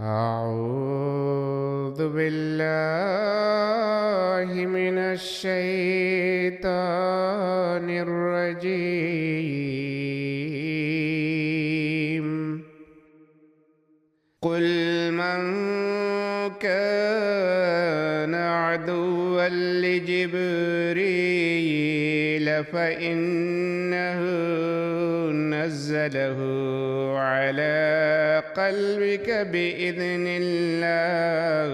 أعوذ بالله من الشيطان الرجيم. قل من كان عدوا لجبريل فإنه نزله على قلبك بإذن الله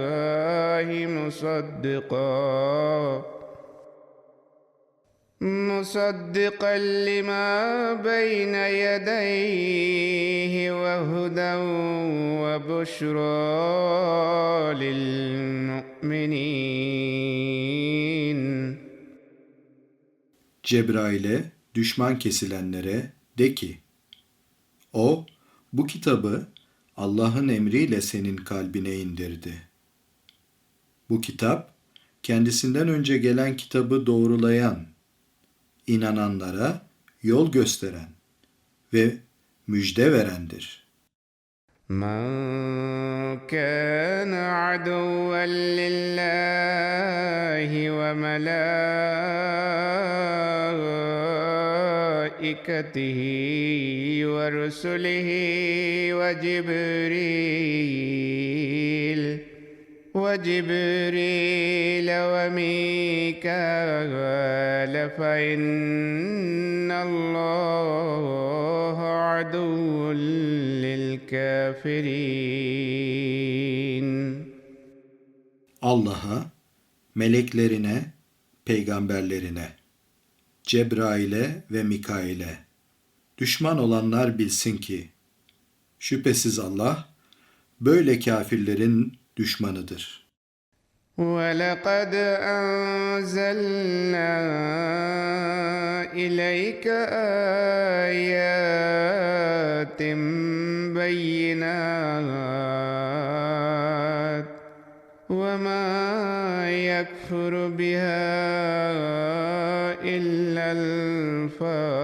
مصدقا مصدقا لما بين يديه وهدى وبشرى للمؤمنين Cebrail'e düşman kesilenlere de ki, O bu kitabı Allah'ın emriyle senin kalbine indirdi. Bu kitap kendisinden önce gelen kitabı doğrulayan, inananlara yol gösteren ve müjde verendir. من كان عدوا لله وملائكته ورسله وجبريل وجبريل وميكال فإن الله عدو للكافرين Allah'a, meleklerine, peygamberlerine, Cebrail'e ve Mikail'e, düşman olanlar bilsin ki, şüphesiz Allah, böyle kafirlerin düşmanıdır. ولقد أنزلنا إليك آيات بينات وما يكفر بها إلا الفاسقون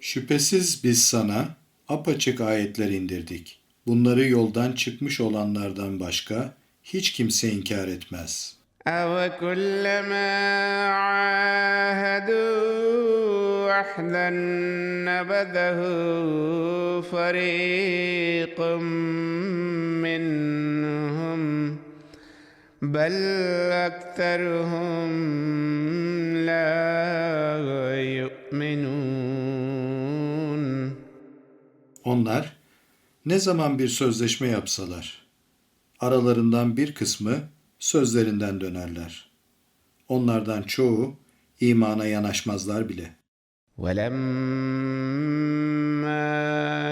Şüphesiz biz sana apaçık ayetler indirdik. Bunları yoldan çıkmış olanlardan başka hiç kimse inkar etmez. أَوَكُلَّمَا عَاهَدُوا عَهْدًا نَبَذَهُ فَرِيقٌ مِّنْهُمْ بَلْ أَكْثَرُهُمْ لَا يُؤْمِنُونَ Onlar ne zaman bir sözleşme yapsalar, aralarından bir kısmı sözlerinden dönerler. Onlardan çoğu imana yanaşmazlar bile. ولما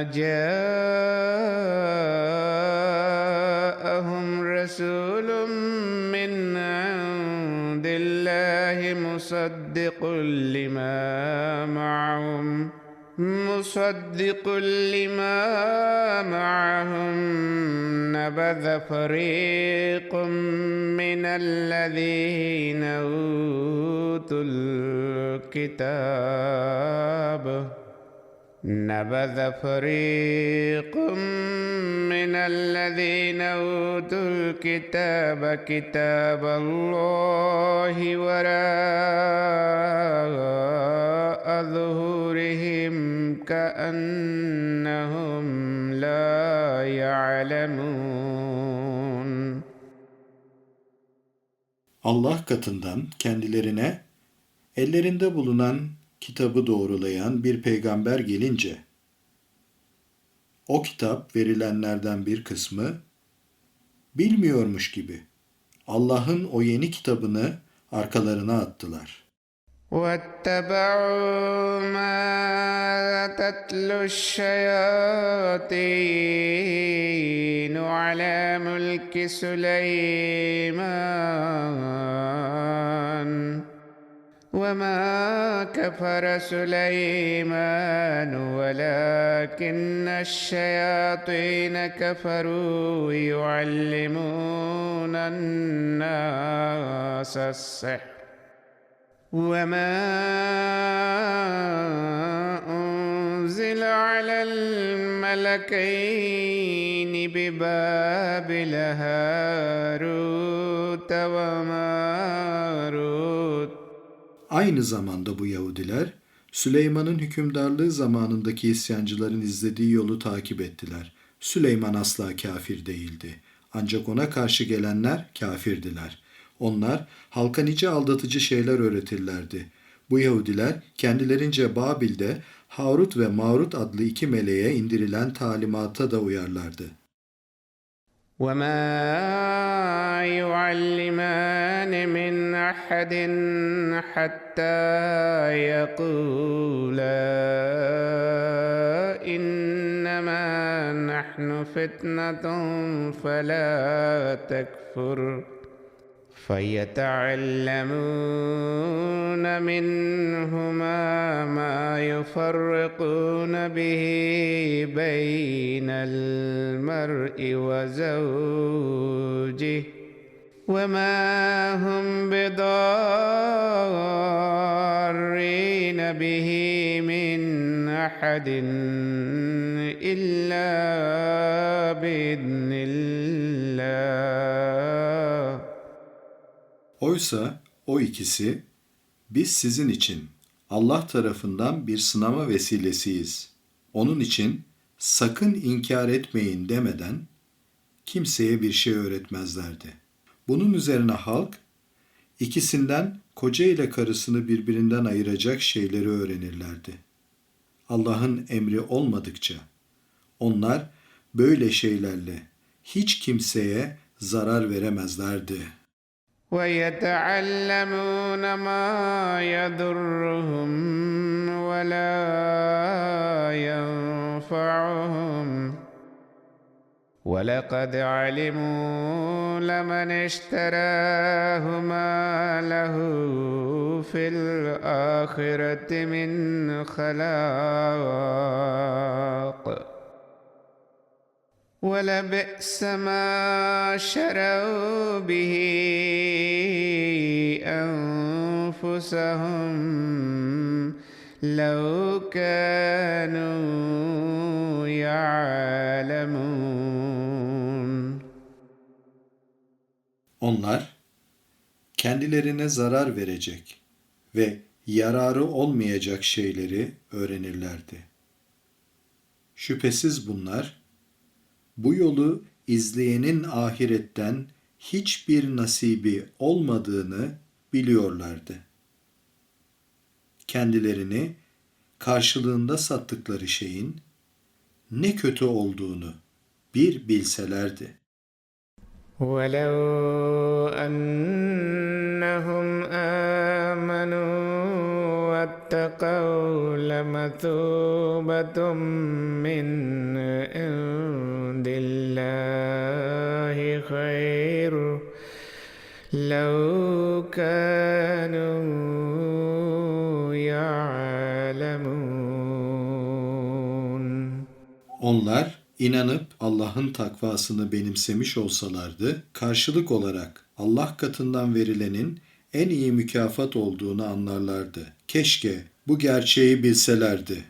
جاءهم مصدق لما معهم مصدق لما معهم. نبذ فريق من الذين أوتوا الكتاب. نبذ فريق من الذين أوتوا الكتاب كتاب الله وراء ظهورهم كأنهم لا يعلمون Allah katından kendilerine ellerinde bulunan kitabı doğrulayan bir peygamber gelince o kitap verilenlerden bir kısmı bilmiyormuş gibi Allah'ın o yeni kitabını arkalarına attılar. واتبعوا ما تتلو الشياطين على ملك سليمان وما كفر سليمان ولكن الشياطين كفروا يعلمون الناس السحر. وما أرسل على الملكين ببابل هاروت وماروت Aynı zamanda bu Yahudiler Süleyman'ın hükümdarlığı zamanındaki isyancıların izlediği yolu takip ettiler. Süleyman asla kafir değildi. Ancak ona karşı gelenler kafirdiler. Onlar halka nice aldatıcı şeyler öğretirlerdi. Bu Yahudiler kendilerince Babil'de Harut ve Marut adlı iki meleğe indirilen talimata da uyarlardı. وما يعلمان من احد حتى يقولا انما نحن فتنه فلا تكفر فيتعلمون منهما ما يفرقون به بين المرء وزوجه وما هم بضارين به من احد الا باذن الله Oysa o ikisi biz sizin için Allah tarafından bir sınama vesilesiyiz. Onun için sakın inkar etmeyin demeden kimseye bir şey öğretmezlerdi. Bunun üzerine halk ikisinden koca ile karısını birbirinden ayıracak şeyleri öğrenirlerdi. Allah'ın emri olmadıkça onlar böyle şeylerle hiç kimseye zarar veremezlerdi. ويتعلمون ما يضرهم ولا ينفعهم. ولقد علموا لمن اشتراه ما له في الآخرة من خلاق. ولبئس ما شروا به انفسهم لو كانوا يعلمون Onlar kendilerine zarar verecek ve yararı olmayacak şeyleri öğrenirlerdi. Şüphesiz bunlar bu yolu izleyenin ahiretten hiçbir nasibi olmadığını biliyorlardı. Kendilerini karşılığında sattıkları şeyin ne kötü olduğunu bir bilselerdi. ولو أنهم آمنوا واتقوا لمثوبة من عند الله خير لو كانوا Onlar inanıp Allah'ın takvasını benimsemiş olsalardı, karşılık olarak Allah katından verilenin en iyi mükafat olduğunu anlarlardı. Keşke bu gerçeği bilselerdi.